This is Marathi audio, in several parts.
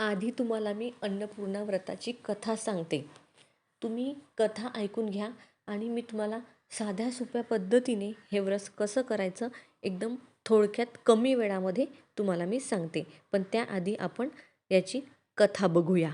आधी तुम्हाला मी अन्नपूर्णा व्रताची कथा सांगते. तुम्ही कथा ऐकून घ्या आणि मी तुम्हाला साध्या सोप्या पद्धतीने हे व्रत कसं करायचं एकदम थोडक्यात कमी वेळामध्ये तुम्हाला मी सांगते. पण त्याआधी आपण याची कथा बघूया.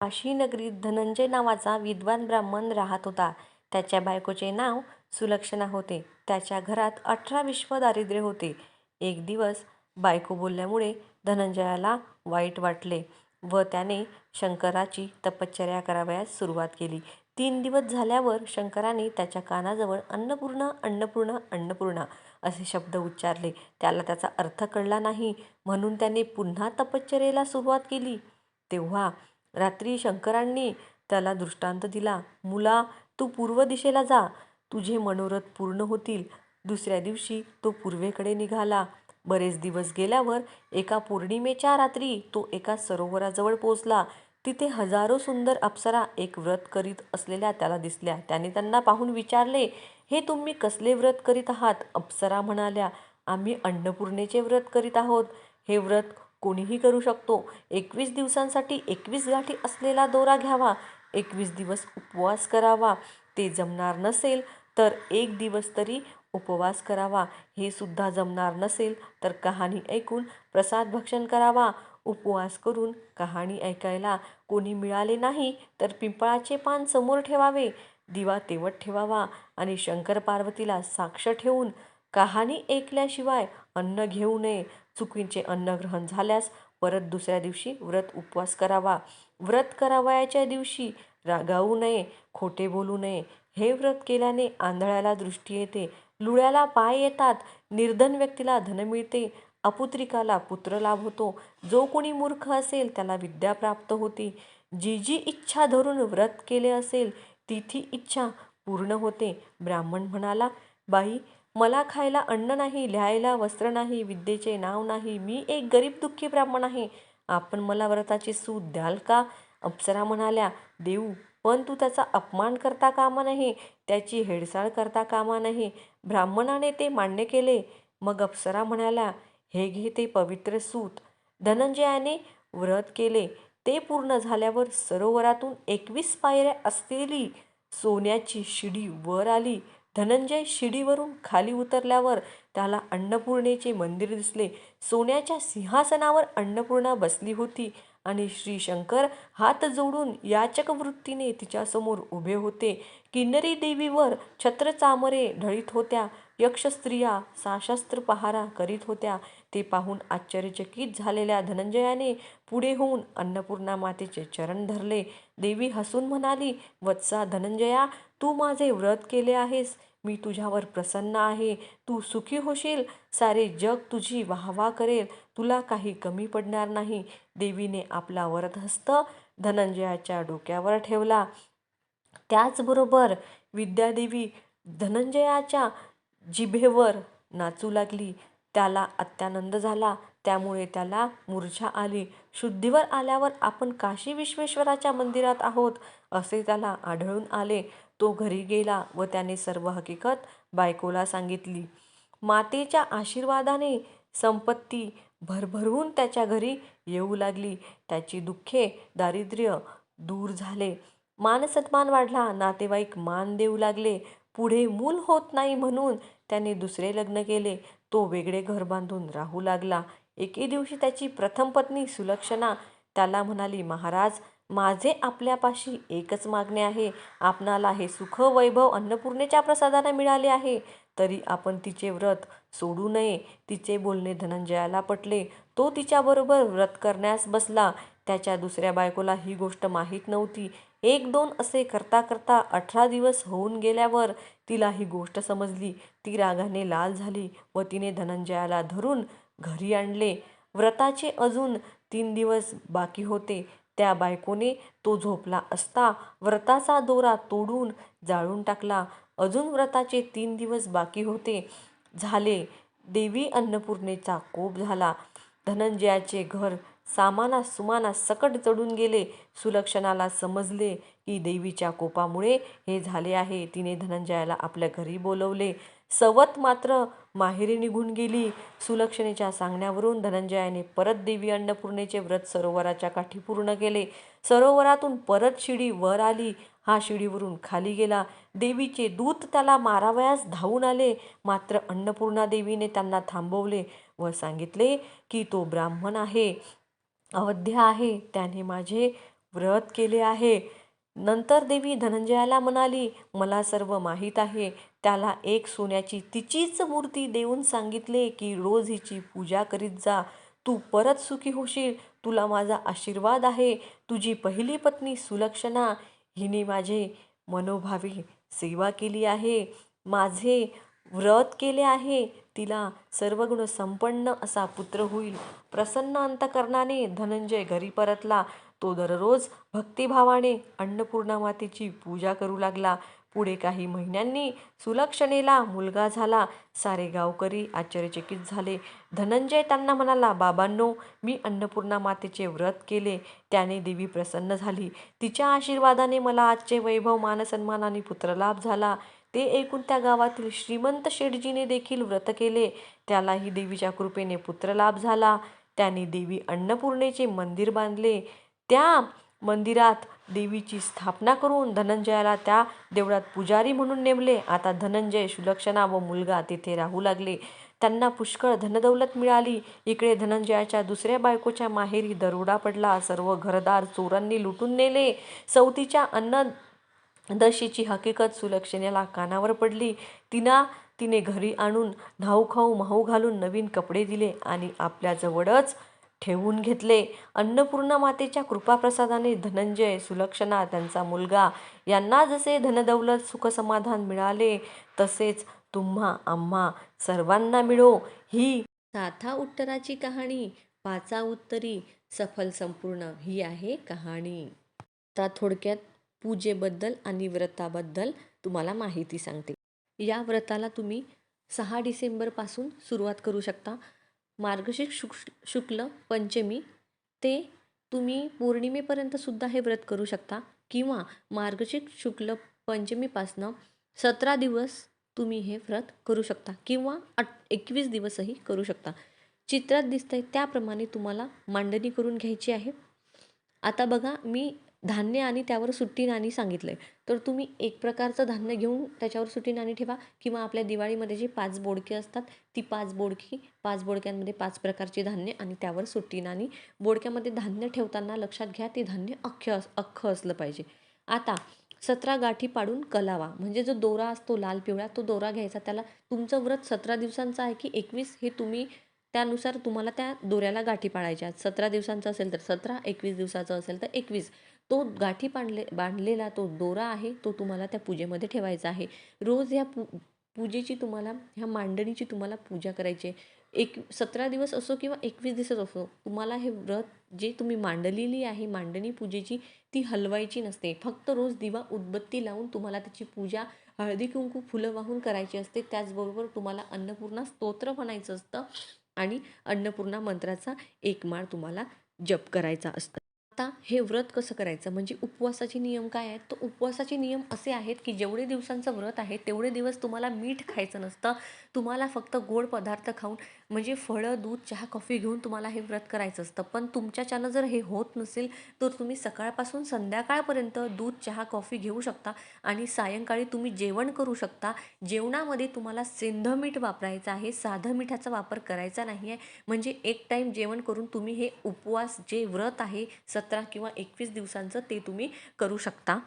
काशीनगरीत धनंजय नावाचा विद्वान ब्राह्मण राहत होता. त्याच्या बायकोचे नाव सुलक्षणा होते. त्याच्या घरात अठरा विश्व दारिद्र्य होते. एक दिवस बायको बोलल्यामुळे धनंजयाला वाईट वाटले. व त्याने शंकराची तपश्चर्या करावयास सुरुवात केली. तीन दिवस झाल्यावर शंकराने त्याच्या कानाजवळ अन्नपूर्णा अन्नपूर्णा अन्नपूर्णा असे शब्द उच्चारले. त्याला त्याचा अर्थ कळला नाही. म्हणून त्याने पुन्हा तपश्चर्येला सुरुवात केली. तेव्हा रात्री शंकरांनी त्याला दृष्टांत दिला. मुला तू पूर्व दिशेला जा. तुझे मनोरथ पूर्ण होतील. दुसऱ्या दिवशी तो पूर्वेकडे निघाला. बरेच दिवस गेल्यावर एका पौर्णिमेच्या रात्री तो एका सरोवराजवळ पोचला तिथे हजारो सुंदर अप्सरा एक व्रत करीत असलेल्या त्याला दिसल्या. त्याने त्यांना पाहून विचारले हे तुम्ही कसले व्रत करीत आहात? अप्सरा म्हणाल्या आम्ही अन्नपूर्णेचे व्रत करीत आहोत. हे व्रत कोणीही करू शकतो. एकवीस दिवसांसाठी एकवीस गाठी असलेला दोरा घ्यावा. एकवीस दिवस उपवास करावा. ते जमणार नसेल तर एक दिवस तरी उपवास करावा हे सुद्धा जमणार नसेल तर कहाणी ऐकून प्रसाद भक्षण करावा. उपवास करून कहाणी ऐकायला कोणी मिळाले नाही तर पिंपळाचे पान समोर ठेवावे दिवा तेवत ठेवावा आणि शंकर पार्वतीला साक्ष ठेवून कहाणी ऐकल्याशिवाय अन्न घेऊ नये. चुकीचे अन्न ग्रहण झाल्यास परत दुसऱ्या दिवशी व्रत उपवास करावा. व्रत करावयाच्या दिवशी रागावू नये खोटे बोलू नये. हे व्रत केल्याने आंधळ्याला दृष्टी येते. लुळ्याला पाय येतात. निर्धन व्यक्तीला धन मिळते. अपुत्रिकाला पुत्र लाभ होतो. जो कोणी मूर्ख असेल त्याला विद्या प्राप्त होती. जी जी इच्छा धरून व्रत केले असेल ती ती इच्छा पूर्ण होते. ब्राह्मण म्हणाला बाई मला खायला अन्न नाही लिहायला वस्त्र नाही विद्येचे नाव नाही. मी एक गरीब दुःखी ब्राह्मण आहे. आपण मला व्रताची सूत द्याल का? अप्सरा म्हणाल्या देऊ पण तू त्याचा अपमान करता कामा नये त्याची हेडसाळ करता कामा नये ब्राह्मणाने ते मान्य केले. मग अप्सरा म्हणाल्या हे घे ते पवित्र सूत. धनंजयाने व्रत केले. ते पूर्ण झाल्यावर सरोवरातून एकवीस पायऱ्या असलेली सोन्याची शिडी वर आली. धनंजय शिडीवरून खाली उतरल्यावर त्याला अन्नपूर्णेचे मंदिर दिसले. सोन्याच्या सिंहासनावर अन्नपूर्णा बसली होती. आणि श्री शंकर हात जोडून याचक वृत्तीने तिच्यासमोर उभे होते. किन्नरी देवीवर छत्र चामरे ढळीत होत्या. यक्ष स्त्रिया साशस्त्र पहारा करीत होत्या. ते पाहून आश्चर्यचकित झालेल्या धनंजयाने पुढे होऊन अन्नपूर्णा मातेचे चरण धरले. देवी हसून म्हणाली वत्सा धनंजया तू माझे व्रत केले आहेस. मी तुझ्यावर प्रसन्न आहे. तू सुखी होशील. सारे जग तुझी वाहवा करेल. तुला काही कमी पडणार नाही. देवीने आपला वरदहस्त धनंजयाच्या डोक्यावर ठेवला. त्याचबरोबर विद्यादेवी धनंजयाच्या जिभेवर नाचू लागली. त्याला अत्यानंद झाला. त्यामुळे त्याला मूर्छा आली. शुद्धीवर आल्यावर आपण काशी विश्वेश्वराच्या मंदिरात आहोत असे त्याला आढळून आले. तो घरी गेला व त्याने सर्व हकीकत बायकोला सांगितली. मातेच्या आशीर्वादाने संपत्ती भरभरून त्याच्या घरी येऊ लागली. त्याची दुःखे दारिद्र्य दूर झाले. मानसन्मान वाढला. नातेवाईक मान देऊ लागले. पुढे मूल होत नाही म्हणून त्याने दुसरे लग्न केले. तो वेगळे घर बांधून राहू लागला. एके दिवशी त्याची प्रथम पत्नी सुलक्षणा त्याला म्हणाली महाराज माझे आपल्यापाशी एकच मागणे आहे. आपणाला हे सुख वैभव अन्नपूर्णेच्या प्रसादाने मिळाले आहे. तरी आपण तिचे व्रत सोडू नये. तिचे बोलणे धनंजयाला पटले. तो तिच्याबरोबर व्रत करण्यास बसला. त्याच्या दुसऱ्या बायकोला ही गोष्ट माहीत नव्हती. एक दोन असे करता करता अठरा दिवस होऊन गेल्यावर तिला ही गोष्ट समजली. ती रागाने लाल झाली व तिने धनंजयाला धरून घरी आणले. व्रताचे अजून तीन दिवस बाकी होते. त्या बायकोने तो झोपला असता व्रताचा दोरा तोडून जाळून टाकला. अजून व्रताचे तीन दिवस बाकी होते. झाले. देवी अन्नपूर्णेचा कोप झाला. धनंजयाचे घर सामाना सुमाना सकट चढून गेले. सुलक्षणाला समजले की देवीच्या कोपामुळे हे झाले आहे. तिने धनंजयाला आपल्या घरी बोलवले. सवत मात्र माहेरी निघून गेली. सुलक्षणेच्या सांगण्यावरून धनंजयाने परत देवी अन्नपूर्णेचे व्रत सरोवराच्या काठी पूर्ण केले. सरोवरातून परत शिडी वर आली. हा शिडीवरून खाली गेला. देवीचे दूत त्याला मारावयास धावून आले. मात्र अन्नपूर्णा देवीने त्यांना थांबवले व सांगितले की तो ब्राह्मण आहे. अवध्य आहे. त्याने माझे व्रत केले आहे. नंतर देवी धनंजयाला म्हणाली मला सर्व माहीत आहे. त्याला एक सोन्याची तिचीच मूर्ती देऊन सांगितले की रोज हिची पूजा करीत जा. तू परत सुखी होशील. तुला माझा आशीर्वाद आहे. तुझी पहिली पत्नी सुलक्षणा. हिने माझे मनोभावे सेवा केली आहे. माझे व्रत केले आहे. तिला सर्वगुण संपन्न असा पुत्र होईल. प्रसन्न अंतकरणाने धनंजय घरी परतला. तो दररोज भक्तिभावाने अन्नपूर्णा मातेची पूजा करू लागला. पुढे काही महिन्यांनी सुलक्षणेला मुलगा झाला. सारे गावकरी आश्चर्यचकित झाले. धनंजय त्यांना म्हणाला बाबांनो मी अन्नपूर्णा मातेचे व्रत केले. त्याने देवी प्रसन्न झाली. तिच्या आशीर्वादाने मला आजचे वैभव मानसन्मान आणि पुत्रलाभ झाला. ते ऐकून त्या गावातील श्रीमंत शेठजीने देखील व्रत केले. त्यालाही देवीच्या कृपेने पुत्रलाभ झाला. त्याने देवी अन्नपूर्णेचे मंदिर बांधले. त्या मंदिरात देवीची स्थापना करून धनंजयाला त्या देवळात पुजारी म्हणून नेमले. आता धनंजय सुलक्षणा व मुलगा तिथे राहू लागले. त्यांना पुष्कळ धनदौलत मिळाली. इकडे धनंजयाच्या दुसऱ्या बायकोच्या माहेरी दरोडा पडला. सर्व घरदार चोरांनी लुटून नेले. सवतीच्या अन्न दशीची हकीकत सुलक्षणेला कानावर पडली. तिना तिने घरी आणून न्हाऊ खाऊ माऊ घालून नवीन कपडे दिले आणि आपल्याजवळच ठेवून घेतले. अन्नपूर्णा मातेच्या कृपाप्रसादाने धनंजय सुलक्षणा त्यांचा मुलगा यांना जसे धनदौलत सुखसमाधान मिळाले तसेच तुम्हा आम्हा सर्वांना मिळो. ही साथा उत्तराची कहाणी पाचा उत्तरी सफल संपूर्ण ही आहे कहाणी. आता थोडक्यात पूजेबद्दल आणि व्रताबद्दल तुम्हाला माहिती सांगते. या व्रताला तुम्ही सहा डिसेंबरपासून सुरुवात करू शकता. मार्गशीर्ष शुक शुक्ल पंचमी ते तुम्ही पौर्णिमेपर्यंतसुद्धा हे व्रत करू शकता. किंवा मार्गशीर्ष शुक्ल पंचमीपासनं सतरा दिवस तुम्ही हे व्रत करू शकता. किंवा अट एकवीस दिवसही करू शकता. चित्रात दिसतंय त्याप्रमाणे तुम्हाला मांडणी करून घ्यायची आहे. आता बघा मी धान्य आणि त्यावर सुट्टी नाणी सांगितलं आहे तर तुम्ही एक प्रकारचं धान्य घेऊन त्याच्यावर सुट्टी नाणी ठेवा किंवा आपल्या दिवाळीमध्ये जी पाच बोडकी असतात ती पाच बोडकी पाच बोडक्यांमध्ये पाच प्रकारची धान्य आणि त्यावर सुट्टी नाणी. बोडक्यामध्ये धान्य ठेवताना लक्षात घ्या ते धान्य अख्ख अस अख्खं असलं पाहिजे. आता सतरा गाठी पाडून कलावा म्हणजे जो दोरा असतो लाल पिवळा तो दोरा घ्यायचा. त्याला तुमचं व्रत सतरा दिवसांचं आहे की एकवीस हे तुम्ही त्यानुसार तुम्हाला त्या दोऱ्याला गाठी पाडायच्या. सतरा दिवसांचं असेल तर सतरा एकवीस दिवसाचं असेल तर एकवीस. तो गाठी बांधले बांधलेला तो दोरा आहे तो तुम्हाला त्या पूजेमध्ये ठेवायचा आहे. रोज ह्या पू पूजेची तुम्हाला ह्या मांडणीची तुम्हाला पूजा करायची आहे. एक सतरा दिवस असो किंवा एकवीस दिवस असो तुम्हाला हे व्रत जे तुम्ही मांडलेली आहे मांडणी पूजेची ती हलवायची नसते. फक्त रोज दिवा उदबत्ती लावून तुम्हाला त्याची पूजा हळदी कुंकू फुलं वाहून करायची असते. त्याचबरोबर तुम्हाला अन्नपूर्णा स्तोत्र म्हणायचं असतं आणि अन्नपूर्णा मंत्राचा एक माळ तुम्हाला जप करायचा असतं. आता हे व्रत कसं करायचं? म्हणजे उपवासाचे नियम काय आहेत? तर उपवासाचे नियम असे आहेत की जेवढे दिवसांचं व्रत आहे तेवढे दिवस तुम्हाला मीठ खायचं नसतं. तुम्हाला फक्त गोड पदार्थ खाऊन म्हणजे फळं दूध चहा कॉफी घेऊन तुम्हाला हे व्रत करायचं असतं. पण तुमच्याच्यानं जर हे होत नसेल तर तुम्ही सकाळपासून संध्याकाळपर्यंत दूध चहा कॉफी घेऊ शकता आणि सायंकाळी तुम्ही जेवण करू शकता. जेवणामध्ये तुम्हाला सेंधं मीठ वापरायचं आहे. साधं मिठाचा वापर करायचा नाही आहे म्हणजे एक टाईम जेवण करून तुम्ही हे उपवास जे व्रत आहे सतरा किंवा एकवीस दिवसांचं ते तुम्ही करू शकता.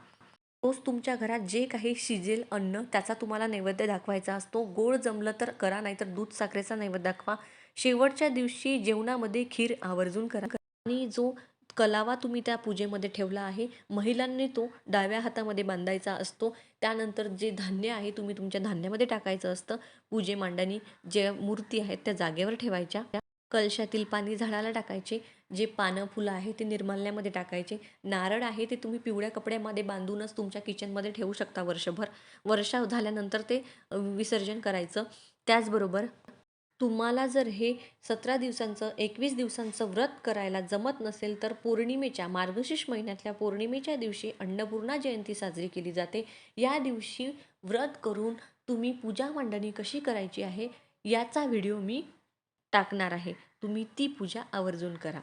रोज तुमच्या घरात जे काही शिजेल अन्न त्याचा तुम्हाला नैवेद्य दाखवायचा असतो. गोड जमलं तर करा नाहीतर दूध साखरेचा नैवेद्य दाखवा. शेवटच्या दिवशी जेवणामध्ये खीर आवर्जून करा. आणि जो कलावा तुम्ही त्या पूजेमध्ये ठेवला आहे महिलांनी तो डाव्या हातामध्ये बांधायचा असतो. त्यानंतर जे धान्य आहे तुम्ही तुमच्या धान्यामध्ये टाकायचं असतं. पूजे मांडणी जे मूर्ती आहेत त्या जागेवर ठेवायच्या. कलशातील पाणी झाडाला टाकायचे. जे पानं फुलं आहे ते निर्माल्यामध्ये टाकायचे. नारळ आहे ते तुम्ही पिवळ्या कपड्यामध्ये बांधूनच तुमच्या किचनमध्ये ठेवू शकता वर्षभर. वर्षा झाल्यानंतर ते विसर्जन करायचं. त्याचबरोबर तुम्हाला जर हे सतरा दिवसांचं एकवीस दिवसांचं व्रत करायला जमत नसेल तर पौर्णिमेच्या मार्गशीर्ष महिन्यातल्या पौर्णिमेच्या दिवशी अन्नपूर्णा जयंती साजरी केली जाते. या दिवशी व्रत करून तुम्ही पूजा मांडणी कशी करायची आहे याचा व्हिडिओ मी टाकणार आहे. तुम्ही ती पूजा आवर्जून करा.